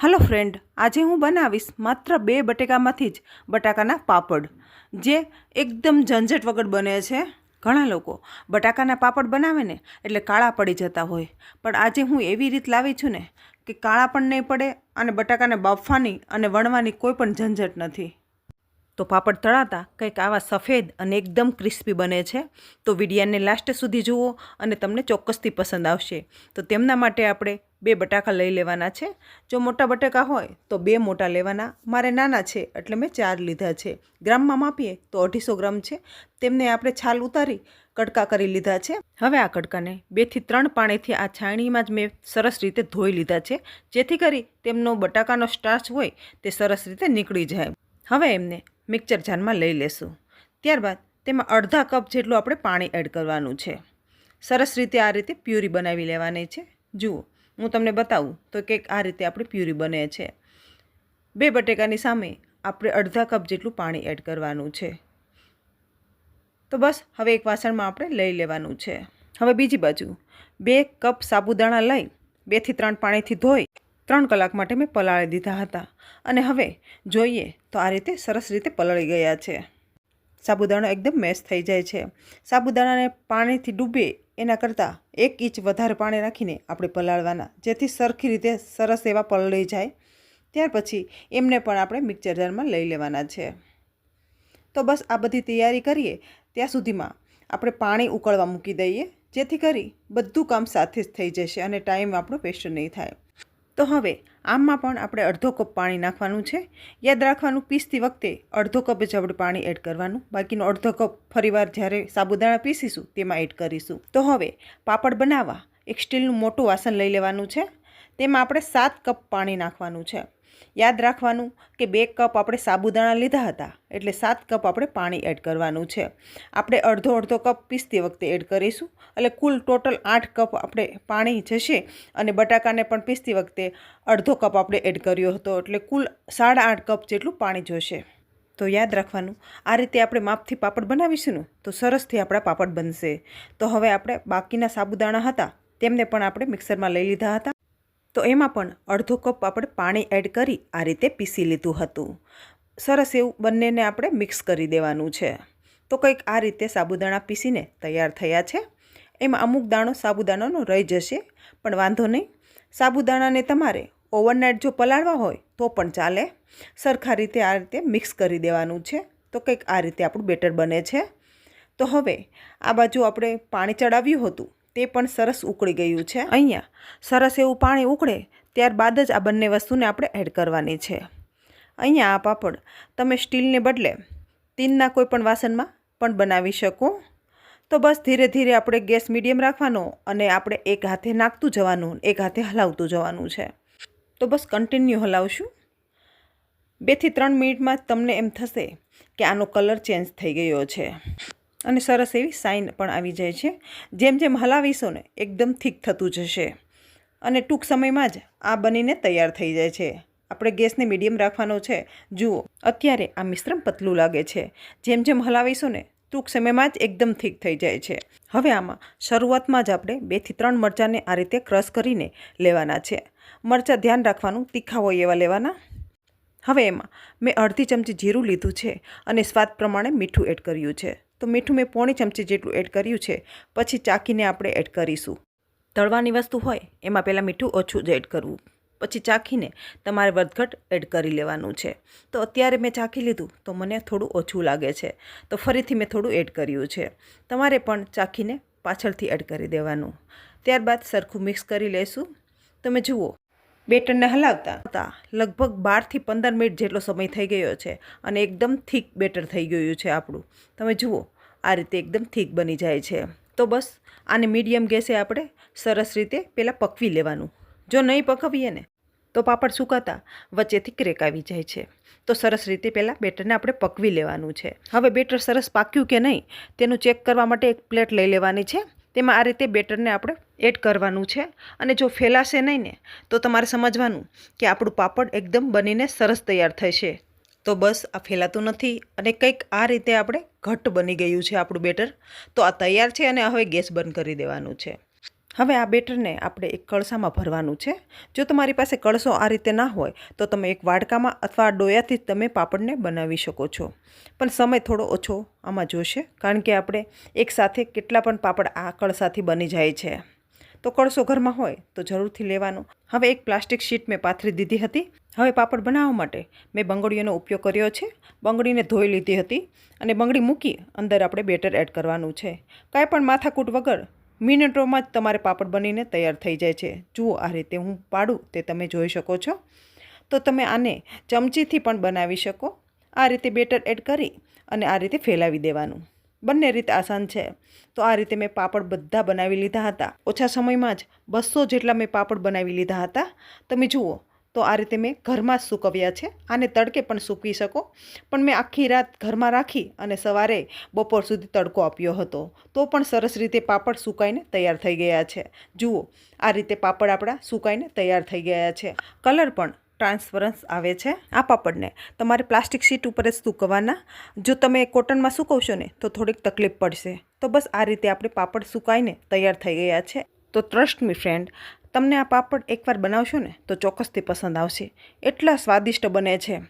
Hello friend, આજે હું બનાવીશ માત્ર બે બટેકામાંથી જ બટાકાના પાપડ, જે એકદમ ઝંઝટ વગર બને છે ઘણા લોકો. બટાકાના પાપડ બનાવે ને એટલે કાળા પડી જતા હોય. પણ આજે હું એવી રીત લાવી છું ને કે કાળા પણ નહીં પડે અને બટાકાને બાફવાની અને વણવાની કોઈ પણ ઝંઝટ નથી. તો પાપડ તળાતા કંઈક આવા સફેદ અને એકદમ ક્રિસ્પી બને છે. તો વિડિયાને લાસ્ટ સુધી જુઓ અને તમને ચોક્કસથી પસંદ આવશે. તો તેમના માટે આપણે બે બટાકા લઈ લેવાના છે. જો મોટા બટાકા હોય તો બે મોટા લેવાના. મારે નાના છે એટલે મેં ચાર લીધા છે. ગ્રામમાં માપીએ તો અઢીસો ગ્રામ છે. તેમને આપણે છાલ ઉતારી કડકા કરી લીધા છે. હવે આ કડકાને બેથી ત્રણ પાણીથી આ છાણીમાં જ મેં સરસ રીતે ધોઈ લીધા છે. જેથી કરી તેમનો બટાકાનો સ્ટાર્ચ હોય તે સરસ રીતે નીકળી જાય. હવે એમને મિક્સર જારમાં લઈ લેશું. ત્યારબાદ તેમાં અડધા કપ જેટલું આપણે પાણી એડ કરવાનું છે. સરસ રીતે આ રીતે પ્યુરી બનાવી લેવાની છે. જુઓ, હું તમને બતાવું તો કંઈક આ રીતે આપણી પ્યુરી બને છે. બે બટેકાની સામે આપણે અડધા કપ જેટલું પાણી એડ કરવાનું છે. તો બસ, હવે એક વાસણમાં આપણે લઈ લેવાનું છે. હવે બીજી બાજુ બે કપ સાબુદાણા લઈ બેથી ત્રણ પાણીથી ધોઈ ત્રણ કલાક માટે મેં પલાળી દીધા હતા. અને હવે જોઈએ તો આ રીતે સરસ રીતે પલળી ગયા છે. સાબુદાણા એકદમ મેશ થઈ જાય છે. સાબુદાણાને પાણીથી ડૂબે એના કરતાં એક ઇંચ વધારે પાણી રાખીને આપણે પલાળવાના, જેથી સરખી રીતે સરસ એવા પલળી જાય. ત્યાર પછી એમને પણ આપણે મિક્સર જારમાં લઈ લેવાના છે. તો બસ આ બધી તૈયારી કરીએ, ત્યાં સુધીમાં આપણે પાણી ઉકળવા મૂકી દઈએ, જેથી કરી બધું કામ સાથે જ થઈ જશે અને ટાઈમ આપણો વેસ્ટ નહીં થાય. તો હવે આમમાં પણ આપણે અડધો કપ પાણી નાખવાનું છે. યાદ રાખવાનું, પીસતી વખતે અડધો કપ જવડ પાણી એડ કરવાનું. બાકીનો અડધો કપ ફરીવાર જ્યારે સાબુદાણા પીસીશું તેમાં એડ કરીશું. તો હવે પાપડ બનાવવા એક સ્ટીલનું મોટું વાસણ લઈ લેવાનું છે. તેમાં આપણે સાત કપ પાણી નાખવાનું છે. યાદ રાખવાનું કે બે કપ આપણે સાબુદાણા લીધા હતા, એટલે સાત કપ આપણે પાણી એડ કરવાનું છે. આપણે અડધો અડધો કપ પીસતી વખતે એડ કરીશું, એટલે કુલ ટોટલ આઠ કપ આપણે પાણી જશે અને બટાકાને પણ પીસતી વખતે અડધો કપ આપણે એડ કર્યો હતો, એટલે કુલ સાડા આઠ કપ જેટલું પાણી જોશે. તો યાદ રાખવાનું, આ રીતે આપણે માપથી પાપડ બનાવીશું ને, તો સરસથી આપણા પાપડ બનશે. તો હવે આપણે બાકીના સાબુદાણા હતા, તેમને પણ આપણે મિક્સરમાં લઈ લીધા હતા. તો એમાં પણ અડધો કપ આપણે પાણી એડ કરી આ રીતે પીસી લીધું હતું. સરસ એવું બંનેને આપણે મિક્સ કરી દેવાનું છે. તો કંઈક આ રીતે સાબુદાણા પીસીને તૈયાર થયા છે. એમાં અમુક દાણો સાબુદાણાનો રહી જશે, પણ વાંધો નહીં. સાબુદાણાને તમારે ઓવરનાઇટ જો પલાળવા હોય તો પણ ચાલે. સરખા રીતે આ રીતે મિક્સ કરી દેવાનું છે. તો કંઈક આ રીતે આપણું બેટર બને છે. તો હવે આ બાજુ આપણે પાણી ચડાવ્યું હતું. તે પણ સરસ ઉકળી ગયું છે. અહીંયા સરસ એવું પાણી ઉકળે ત્યારબાદ જ આ બંને વસ્તુને આપણે એડ કરવાની છે. અહીંયા આ પાપડ તમે સ્ટીલને બદલે તીનના કોઈ પણ વાસણમાં પણ બનાવી શકો. તો બસ ધીરે ધીરે આપણે ગેસ મીડિયમ રાખવાનો અને આપણે એક હાથે નાખતું જવાનું, એક હાથે હલાવતું જવાનું છે. તો બસ કન્ટિન્યુ હલાવશું. બેથી ત્રણ મિનિટમાં તમને એમ થશે કે આનો કલર ચેન્જ થઈ ગયો છે. અને સરસ એવી સાઇન પણ આવી જાય છે. જેમ જેમ હલાવીશો ને એકદમ થીક થતું જશે. અને ટૂંક સમયમાં જ આ બનીને તૈયાર થઈ જાય છે. આપણે ગેસને મીડિયમ રાખવાનો છે. જુઓ, અત્યારે આ મિશ્રણ પતલું લાગે છે. જેમ જેમ હલાવીશું ને ટૂંક સમયમાં જ એકદમ થીક થઈ જાય છે. હવે આમાં શરૂઆતમાં જ આપણે બેથી ત્રણ મરચાંને આ રીતે ક્રશ કરીને લેવાના છે. મરચાં ધ્યાન રાખવાનું તીખા હોય એવા લેવાના. હવે એમાં મેં અડધી ચમચી જીરું લીધું છે અને સ્વાદ પ્રમાણે મીઠું એડ કર્યું છે. તો મીઠું મેં પોણી ચમચી જેટલું એડ કર્યું છે. પછી ચાખીને આપણે એડ કરીશું. તળવાની વસ્તુ હોય, એમાં પહેલાં મીઠું ઓછું જ એડ કરવું. પછી ચાખીને તમારે વધઘટ એડ કરી લેવાનું છે. તો અત્યારે મેં ચાખી લીધું, તો મને થોડું ઓછું લાગે છે. તો ફરીથી મેં થોડું એડ કર્યું છે. તમારે પણ ચાખીને પાછળથી એડ કરી દેવાનું. ત્યારબાદ સરખું મિક્સ કરી લેશું. તમે જુઓ બેટરને હલાવતા હતા. લગભગ બારથી પંદર મિનિટ જેટલો સમય થઈ ગયો છે અને એકદમ થીક બેટર થઈ ગયું છે આપણું. તમે જુઓ, આ રીતે એકદમ થીક બની જાય છે. તો બસ, આને મીડિયમ ગેસે આપણે સરસ રીતે પહેલાં પકવી લેવાનું. જો નહીં પકવીએ ને, તો પાપડ સુકાતા વચ્ચેથી ક્રેક આવી જાય છે. તો સરસ રીતે પહેલાં બેટરને આપણે પકવી લેવાનું છે. હવે બેટર સરસ પાક્યું કે નહીં, તેનું ચેક કરવા માટે એક પ્લેટ લઈ લેવાની છે. તેમાં આ રીતે બેટરને આપણે એડ કરવાનું છે. અને જો ફેલાશે નહીં ને, તો તમારે સમજવાનું કે આપણું પાપડ એકદમ બનીને સરસ તૈયાર થશે તો બસ, આ ફેલાતું નથી અને કંઈક આ રીતે આપણે ઘટ્ટ બની ગયું છે આપણું બેટર. તો આ તૈયાર છે અને હવે ગેસ બંધ કરી દેવાનું છે. હવે આ બેટરને આપણે એક કળસામાં ભરવાનું છે. જો તમારી પાસે કળસો આ રીતે ના હોય, તો તમે એક વાડકામાં અથવા ડોયાથી તમે પાપડને બનાવી શકો છો. પણ સમય થોડો ઓછો આમાં જોશે, કારણ કે આપણે એકસાથે કેટલા પણ પાપડ આ કળસાથી બની જાય છે. તો કળસો ઘરમાં હોય, તો જરૂરથી લેવાનું. હવે એક પ્લાસ્ટિક શીટ મેં પાથરી દીધી હતી. હવે પાપડ બનાવવા માટે મેં બંગડીઓનો ઉપયોગ કર્યો છે. બંગડીને ધોઈ લીધી હતી અને બંગડી મૂકી અંદર આપણે બેટર એડ કરવાનું છે. કાંઈ પણ માથાકૂટ વગર મિનિટોમાં જ તમારે પાપડ બનીને તૈયાર થઈ જાય છે. જુઓ આ રીતે હું પાડું, તે તમે જોઈ શકો છો. તો તમે આને ચમચીથી પણ બનાવી શકો. આ રીતે બેટર એડ કરી અને આ રીતે ફેલાવી દેવાનું. બંને રીતે આસાન છે. તો આ રીતે મેં પાપડ બધા બનાવી લીધા હતા. ઓછા સમયમાં જ બસો જેટલા મેં પાપડ બનાવી લીધા હતા. તમે જુઓ તો આ રીતે મેં ઘરમાં જ સૂકવ્યા છે. આને તડકે પણ સૂકવી શકો. પણ મેં આખી રાત ઘરમાં રાખી અને સવારે બપોર સુધી તડકો આપ્યો હતો. તો પણ સરસ રીતે પાપડ સુકાઈને તૈયાર થઈ ગયા છે. જુઓ, આ રીતે પાપડ આપણા સુકાઈને તૈયાર થઈ ગયા છે. કલર પણ ટ્રાન્સફરન્સ આવે છે આ પાપડને. તમારે પ્લાસ્ટિક શીટ ઉપર જ સૂકવવાના. જો તમે કોટનમાં સૂકવશો ને, તો થોડીક તકલીફ પડશે. તો બસ આ રીતે આપણે પાપડ સુકાઈને તૈયાર થઈ ગયા છે. તો ટ્રસ્ટ મી ફ્રેન્ડ તમને આ પાપડ એકવાર બનાવશો ને, તો ચોક્કસથી પસંદ આવશે. એટલા સ્વાદિષ્ટ બને છે.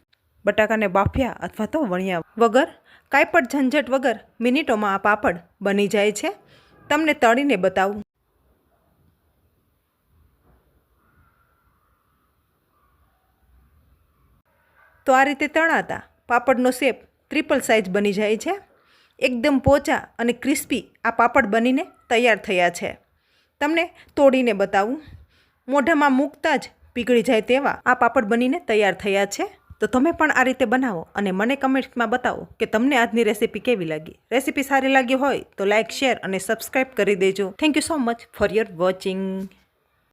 બટાકાને બાફ્યા અથવા તો વણ્યા વગર, કાંઈ પણ ઝંઝટ વગર મિનિટોમાં આ પાપડ બની જાય છે. તમને તળીને બતાવું. તો આ રીતે તળાતા પાપડનો શેપ ટ્રિપલ સાઇઝ બની જાય છે. એકદમ પોચા અને ક્રિસ્પી આ પાપડ બનીને તૈયાર થયા છે. તમને તોડીને બતાવું. મોઢામાં મૂકતા જ પીગળી જાય તેવા આ પાપડ બનીને તૈયાર થયા છે. તો તમે પણ આ રીતે બનાવો અને મને કમેન્ટ્સમાં બતાવો કે તમને આજની રેસીપી કેવી લાગી. રેસીપી સારી લાગી હોય તો લાઇક શેર અને સબસ્ક્રાઈબ કરી દેજો. Thank you so much for your watching